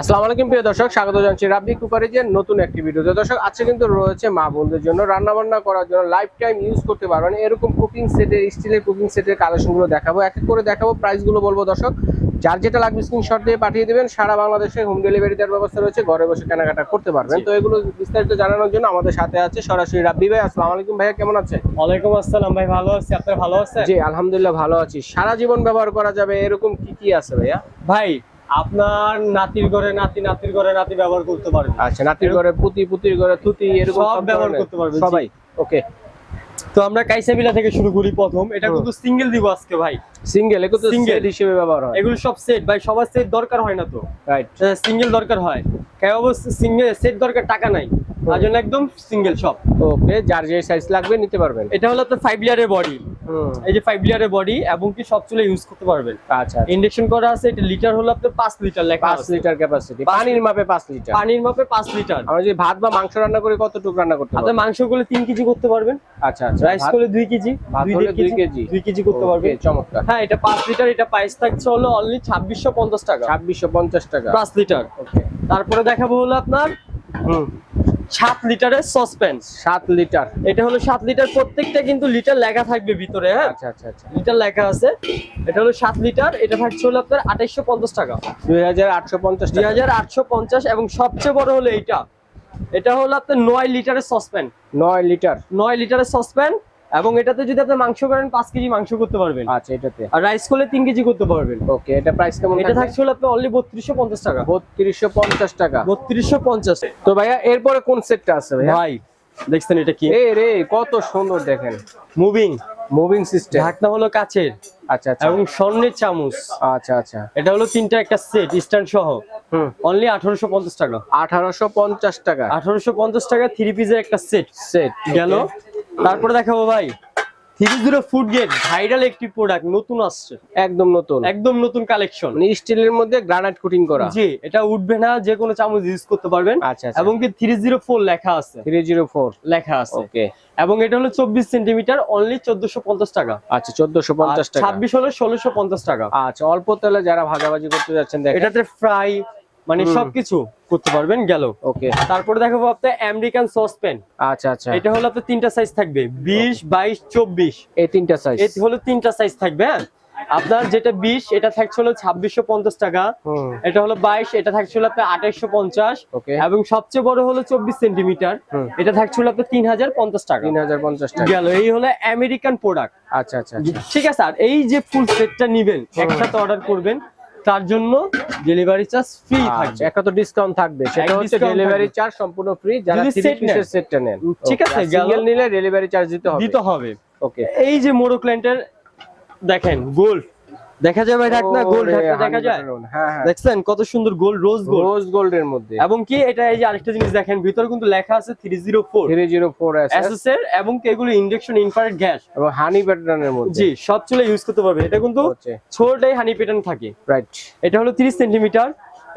আসসালামু আলাইকুম প্রিয় দর্শক। স্বাগত জানাচ্ছি রাব্বি কুকারেজের নতুন একটি ভিডিওতে দর্শক আজকে কিন্তু রয়েছে মা বোনদের জন্য রান্না বান্না করার জন্য লাইফ টাইম ইউজ করতে পারবেন। এরকম কুকিং সেটের স্টিলের কুকিং সেটের কালেকশনগুলো দেখাবো। এক এক করে দেখাবো প্রাইসগুলো বলব দর্শক। যার যেটা লাগবে স্ক্রিনশট দিয়ে পাঠিয়ে দেবেন। সারা বাংলাদেশে হোম ডেলিভারি দেওয়ার ব্যবস্থা রয়েছে। ঘরে বসে কেনাকাটা করতে পারবেন। তো এগুলো বিস্তারিত জানানোর জন্য আমাদের সাথে আছে সরাসরি রাব্বি ভাই। আসসালামু আলাইকুম ভাইয়া কেমন আছেন ওয়ালাইকুম আসসালাম ভাই ভালো আছি। আপনার ভালো আছেন? জি আলহামদুলিল্লাহ ভালো আছি। সারা জীবন ব্যবহার করা যাবে এরকম কি কি আছে ভাইয়া? ভাই আপনার নাতির ঘরে নাতি নাতির ঘরে নাতি ব্যবহার করতে পারবেন আচ্ছা নাতির ঘরে পুতি পুতির ঘরে তুতি এরকম সব ব্যবহার করতে পারবে, সবাই ওকে। তো আমরা কাইসাবিলা থেকে শুরু করি প্রথম। এটা কিন্তু সিঙ্গেল দিব আজকে ভাই। সিঙ্গেল এগুলো। সেট হিসেবে ব্যবহার হয়। এগুলো সব সেট ভাই সবার সেট দরকার হয় না তো। রাইট সিঙ্গেল দরকার হয়। কেউ সিঙ্গেল সেট দরকার টাকা নাই। তার জন্য একদম সিঙ্গেল সব। ওকে যার যে সাইজ লাগবে নিতে পারবেন। এটা হলো আপনার ফাইভ লিয়ারের বডি এই যে ফাইভ লিয়ারের বডি এবং কি সব চুলে ইউজ করতে পারবেন। আচ্ছা ইন্ডাকশন করা আছে এটা লিটার হলো আপনার পাঁচ লিটার লেখা পাঁচ লিটার ক্যাপাসিটি পানির মাপে পাঁচ লিটার পানির মাপে পাঁচ লিটার আমরা যদি ভাত বা মাংস রান্না করি কতটুকু রান্না করতে আপনার পারব মাংস করলে তিন কেজি করতে পারবেন। আচ্ছা আচ্ছা। রাইস করলে দুই কেজি দুই কেজি। দুই কেজি করতে পারবেন। চমৎকার। হ্যাঁ এটা পাঁচ লিটার এটা প্রাইস থাকছে হলো অনলি ছাব্বিশশো পঞ্চাশ টাকা। ছাব্বিশশো পঞ্চাশ টাকা। পাঁচ লিটার ওকে তারপরে দেখাবো হলো আপনার হুম। সাত লিটারের সসপেন সাত লিটার। এটা হলো সাত লিটার প্রত্যেকটা কিন্তু লিটার লেখা থাকবে ভিতরে হ্যাঁ? আচ্ছা আচ্ছা আচ্ছা। লিটার লেখা আছে। এটা হলো সাত লিটার এটা থাকছে হলো আপনার আঠাইশশো পঞ্চাশ টাকা। দুই হাজার আটশো পঞ্চাশ দুই হাজার আটশো পঞ্চাশ এবং সবচেয়ে বড় হলো এইটা। এটা হলো আপনার নয় লিটারের সসপ্যান নয় লিটার। নয় লিটারের সসপ্যান এবং এটাতে যদি আপনি মাংস করেন পাঁচ কেজি মাংস করতে পারবেন। আচ্ছা এটাতে। আর রাইস করলে তিন কেজি করতে পারবেন। ওকে এটা প্রাইস কেমন এটা থাকছে হলো আপনার অনলি বত্রিশশো পঞ্চাশ টাকা। বত্রিশশো পঞ্চাশ টাকা। বত্রিশশো পঞ্চাশ। তো ভাইয়া এরপরে কোন সেটটা আছে ভাইয়া? ভাই দেখছেন এটা কি? এ রে কত সুন্দর দেখেন। মুভিং মুভিং সিস্টেম ঢাকনা হলো কাচের। আচ্ছা আচ্ছা। এবং স্বর্ণের চামচ। আচ্ছা আচ্ছা। এটা হলো তিনটা একটা সেট স্ট্যান্ড সহ। হুম। অনলি আঠারোশো পঞ্চাশ টাকা। আঠারোশো পঞ্চাশ টাকা। আঠারোশো পঞ্চাশ টাকা থ্রি পিসের একটা সেট সেট গেল। তারপরে দেখাবো ভাই। Three zero food gate viral একটি প্রোডাক্ট নতুন আসছে। একদম নতুন। একদম নতুন কালেকশন মানে স্টিলের মধ্যে গ্রানাইট কোটিং করা। জি এটা উঠবে না যে কোনো চামচ ইউজ করতে পারবেন। আচ্ছা এবং কি থ্রি জিরো ফোর লেখা আছে। থ্রি জিরো ফোর লেখা আছে। ওকে। এবং এটা হলো চব্বিশ সেন্টিমিটার অনলি চোদ্দশো পঞ্চাশ টাকা। আচ্ছা চোদ্দশো পঞ্চাশ টাকা। ছাব্বিশ হলো ষোলোশো পঞ্চাশ টাকা। আচ্ছা অল্প তেলে যারা ভাজাভাজি করতে যাচ্ছেন এটাতে ফ্রাই মানে সবকিছু করতে পারবেন গেল। ওকে। তারপরে দেখাবো আপনার আমেরিকান সসপ্যান আচ্ছা আচ্ছা। এটা হলো আপনার তিনটা সাইজ থাকবে বিশ বাইশ চব্বিশ। এই তিনটা সাইজ এই হলো তিনটা সাইজ থাকবে হ্যাঁ? আপনার যেটা বিশ এটা থাকছে হলো ছাব্বিশশো পঞ্চাশ টাকা। এটা হলো বাইশ এটা থাকছে হলো আপনার আঠাইশশো পঞ্চাশ। ওকে এবং সবচেয়ে বড় হলো চব্বিশ সেন্টিমিটার। এটা থাকছে হলো আপনার তিন হাজার পঞ্চাশ টাকা। তিন হাজার পঞ্চাশ টাকা। গেল এই হলো আমেরিকান প্রোডাক্ট আচ্ছা আচ্ছা আচ্ছা। ঠিক আছে আর এই যে ফুল সেটটা নিবেন একসাথে অর্ডার করবেন তার জন্য ডেলিভারি চার্জ ফ্রি থাকবে। একটা তো ডিসকাউন্ট থাকবে সেটা হচ্ছে ডেলিভারি চার্জ সম্পূর্ণ ফ্রি যারা যদি থ্রি set পিসের নেন। সেটটা নেন। ঠিক আছে, সিঙ্গেল নিলে ডেলিভারি চার্জ দিতে হবে। দিতে হবে। ওকে এই যে মোরো ক্লায়েন্টের দেখেন গোল্ড দেখা যায় ভাই ঢাকনা গোল্ড দেখা যায়? হ্যাঁ হ্যাঁ। দেখছেন কত সুন্দর গোল রোজ গোল্ড রোজ গোল্ডের মধ্যে। এবং কি এটা এই যে আরেকটা জিনিস দেখেন ভিতরে কিন্তু লেখা আছে three zero four three zero four SS এর এবং কি এগুলো ইনজেকশন ইনফ্রারেড গ্যাস এবং হানি প্যাটার্নের মধ্যে। জি সব চলে ইউজ করতে পারবে এটা কিন্তু ছোটটাই হানি প্যাটার্ন থাকে। রাইট এটা হলো 30 সেন্টিমিটার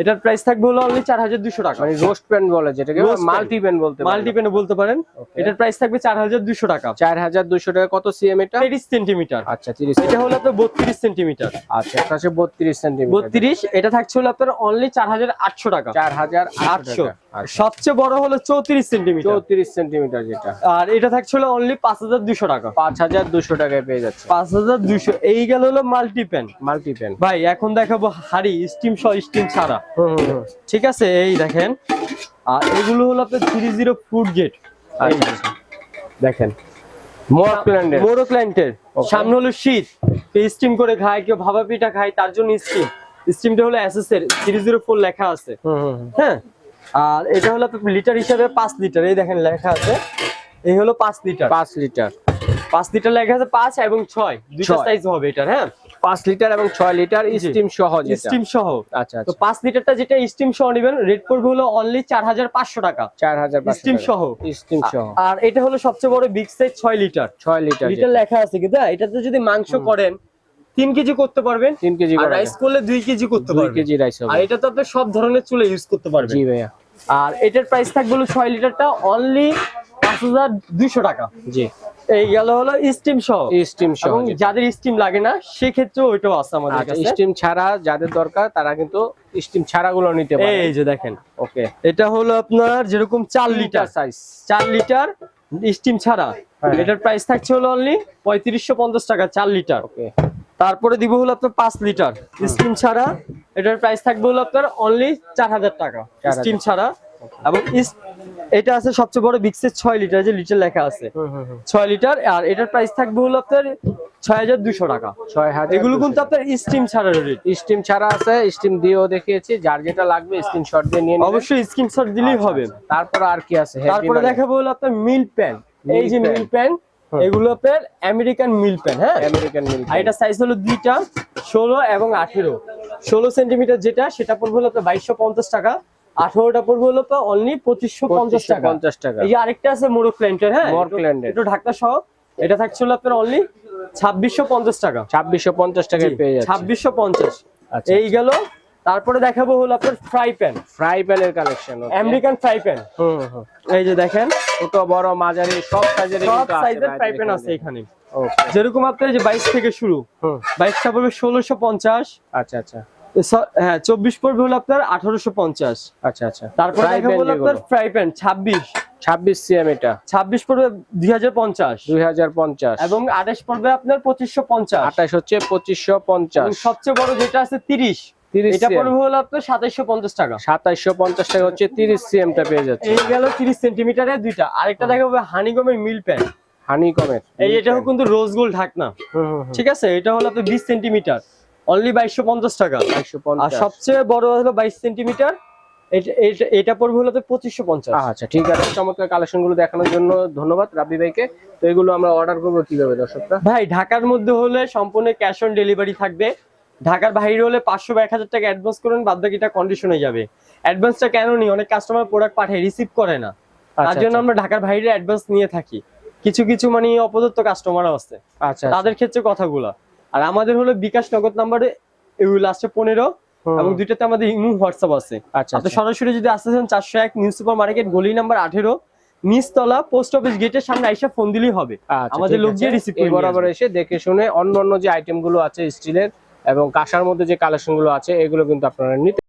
এটার প্রাইস থাকবে হলো অনলি চার হাজার দুশো টাকা। মানে রোস্ট প্যান বলে যেটাকে মাল্টি প্যান বলতে পারেন। মাল্টি পেনে বলতে পারেন। এটার প্রাইস থাকবে চার হাজার দুশো টাকা। চার হাজার দুশো টাকা কত সিএম এটা? তিরিশ সেন্টিমিটার আচ্ছা তিরিশ এটা হলো আপনার বত্রিশ সেন্টিমিটার আচ্ছা এটা হচ্ছে বত্রিশ সেন্টিমিটার বত্রিশ এটা থাকছে হলো আপনার অনলি চার হাজার আটশো টাকা। চার হাজার আটশো আটশো। সবচেয়ে বড় হলো চৌত্রিশ সেন্টিমিটার চৌত্রিশ সেন্টিমিটার যেটা। আর এটা থাকছে হলো অনলি পাঁচ হাজার দুশো টাকা। পাঁচ হাজার দুশো টাকায় পেয়ে যাচ্ছে। পাঁচ হাজার দুশো এই গেল হলো মাল্টি প্যান মাল্টি প্যান ভাই এখন দেখাবো হাড়ি স্টিম সহ স্টিম ছাড়া। ঠিক আছে এই দেখেন। আর এগুলো হলো আপনার থ্রি জিরো ফুড গেট দেখেন। মোরো ক্লায়েন্টের সামনে হলো শীত। স্টিম করে খায় কেউ ভাবা পিঠা খায় তার জন্য স্টিম স্টিমটা হলো এসএস এর থ্রি জিরো ফোর লেখা আছে। হ্যাঁ? আর এটা হলো লিটার হিসাবে পাঁচ লিটার এই দেখেন লেখা আছে। এই হলো পাঁচ লিটার পাঁচ লিটার পাঁচ লিটার লেখা আছে পাঁচ এবং ছয়। দুইটা সাইজ হবে এটার হ্যাঁ? পাঁচ লিটার এবং ছয় লিটার স্টিম সহ যেটা। স্টিম সহ। আচ্ছা তো আচ্ছা। পাঁচ লিটারটা যেটা স্টিম সহ নেবেন রেট পড়বে হলো অনলি চার হাজার পাঁচশো টাকা। চার হাজার স্টিম সহ। স্টিম সহ। আর এটা হলো সবচেয়ে বড় বিগ সাইজ ছয় লিটার। ছয় লিটার লিটার লেখা আছে কিন্তু হ্যাঁ, এটাতে যদি মাংস করেন তিন কেজি করতে পারবেন। তিন কেজি আর রাইস করলে দুই কেজি করতে পারবেন। কেজি রাইস আর এটা তো আপনি সব ধরনের চুলে ইউজ করতে পারবেন। জি ভাইয়া। আর এটার প্রাইস থাকবে হলো ছয় লিটারটা অনলি পাঁচ হাজার দুইশো টাকা। জি। এই গেল হলো স্টিম সহ। স্টিম সহ এবং যাদের স্টিম লাগে না সেক্ষেত্রে ওইটাও আছে আমাদের আচ্ছা কাছে। স্টিম ছাড়া যাদের দরকার তারা কিন্তু স্টিম ছাড়া গুলো নিতে পারে। এই যে দেখেন। ওকে এটা হলো আপনার যেরকম চার লিটার সাইজ চার লিটার স্টিম ছাড়া। হ্যাঁ। এটার প্রাইস থাকছে হলো অনলি পঁয়ত্রিশশো পঞ্চাশ টাকা চার লিটার ওকে তারপরে দিব হলো আপনার পাঁচ লিটার স্টিম ছাড়া এটার প্রাইস থাকবে হলো আপনার অনলি চার হাজার টাকা। স্টিম ছাড়া। এবং এটা আছে সবচেয়ে বড় বিক্সের ছয় লিটার যে লিটার লেখা আছে। ছয় লিটার আর এটার প্রাইস থাকবে হলো আপনার ছয় হাজার দুশো টাকা। ছয় হাজার এগুলো কিন্তু আপনার স্টিম ছাড়া রেট স্টিম ছাড়া আছে স্টিম দিয়েও দেখিয়েছি যার যেটা লাগবে স্ক্রিনশট দিয়ে নিয়ে। অবশ্যই স্ক্রিনশট দিলেই আচ্ছা, হবে। আচ্ছা। তারপর আর কি আছে? তারপরে মানে? দেখাবো হলো আপনার মিল প্যান এই যে মিল প্যান এগুলো আপনার আমেরিকান মিল প্যান হ্যাঁ? আমেরিকান আর এটা সাইজ হলো দুইটা ষোলো এবং আঠেরো। ষোলো সেন্টিমিটার যেটা সেটা পড়বে হলো আপনার বাইশশো পঞ্চাশ টাকা। আঠারোটা পড়বে হলো অনলি পঁচিশশো পঞ্চাশ টাকা। পঞ্চাশ টাকা। এই যে আরেকটা আছে মোরো ক্ল্যান্টের হ্যাঁ? মোর ক্ল্যান্টের। একটু ঢাকা সহ। এটা থাকছে হলো আপনার অনলি ছাব্বিশশো পঞ্চাশ টাকা। ছাব্বিশশো পঞ্চাশ টাকায় পেয়ে যাচ্ছে। ছাব্বিশশো পঞ্চাশ। আচ্ছা এই গেল। তারপরে দেখাবো হলো আপনার ফ্রাই প্যান ফ্রাই প্যানের কালেকশন আমেরিকান ফ্রাই প্যান এই যে দেখেন। ছোট বড় মাঝারি সব সাইজের সব সাইজের ফ্রাই প্যান আছে এখানে। যেরকম আপনার যে বাইশ থেকে শুরু। হুম। বাইশটা পড়বে ষোলোশো পঞ্চাশ। আচ্ছা আচ্ছা। হ্যাঁ চব্বিশ পড়বে হলো আপনার আঠারোশো পঞ্চাশ। আচ্ছা আচ্ছা। তারপর আপনার ফ্রাই প্যান ছাব্বিশ। ছাব্বিশ সিএম এটা। ছাব্বিশ পড়বে দুই হাজার পঞ্চাশ। দুই হাজার পঞ্চাশ। এবং আঠাশ পড়বে আপনার পঁচিশশো পঞ্চাশ। আঠাশ হচ্ছে পঁচিশশো পঞ্চাশ। সবচেয়ে বড় যেটা আছে তিরিশ। এটা পড়বে হলো আপনার সাতাইশশো পঞ্চাশ টাকা। সাতাইশশো পঞ্চাশ টাকা হচ্ছে তিরিশ পেয়ে যাচ্ছে। এই গেল তিরিশ সেন্টিমিটারের দুইটা। আরেকটা দেখাবো হানিগমের মিল প্যান্ট হানি কমের এই এটাও কিন্তু রোজ গোল্ড ঢাকনা। ঠিক আছে? এটা হলো আপনার বিশ সেন্টিমিটার অনলি বাইশশো পঞ্চাশ টাকা। আর সবচেয়ে বড় হলো বাইশ সেন্টিমিটার। এটা- পড়বে হলো পঁচিশশো পঞ্চাশ। আচ্ছা ঠিক আছে। চমৎকার কালেকশনগুলো দেখানোর জন্য ধন্যবাদ রাব্বি ভাইকে। তো এগুলো আমরা অর্ডার করব কীভাবে দর্শকরা? ভাই ঢাকার মধ্যে হলে সম্পূর্ণ ক্যাশ অন ডেলিভারি থাকবে। ঢাকার বাইরে হলে পাঁচশো বা এক হাজার টাকা অ্যাডভান্স করুন বাদ বাকিটা কন্ডিশনে যাবে অ্যাডভান্সটা কেন নি অনেক কাস্টমার প্রোডাক্ট পাঠায় রিসিভ করে না। তার আচ্ছা, জন্য আচ্ছা। আমরা ঢাকার বাইরে অ্যাডভান্স নিয়ে থাকি। কিছু কিছু মানে অপদত্ত কাস্টমারও আছে। আচ্ছা। তাদের ক্ষেত্রে কথাগুলো। আর আমাদের হলো বিকাশ নগদ নাম্বারে লাস্টে পনেরো এবং দুইটাতে আমাদের ইমু হোয়াটসঅ্যাপ আছে। আচ্ছা আচ্ছা। সরাসরি যদি আসতে চান চারশো এক নিউ সুপার মার্কেট গলি নাম্বার আঠেরো নিচতলা পোস্ট অফিস গেটের সামনে আইসা ফোন দিলেই হবে। আচ্ছা, আমাদের লোক। গিয়ে রিসিভ করে বরাবর এসে দেখে শুনে অন্য অন্য যে আইটেমগুলো আছে স্টিলের এবং কাঁসার মধ্যে যে কালেকশনগুলো আছে এগুলো কিন্তু আপনারা নিতে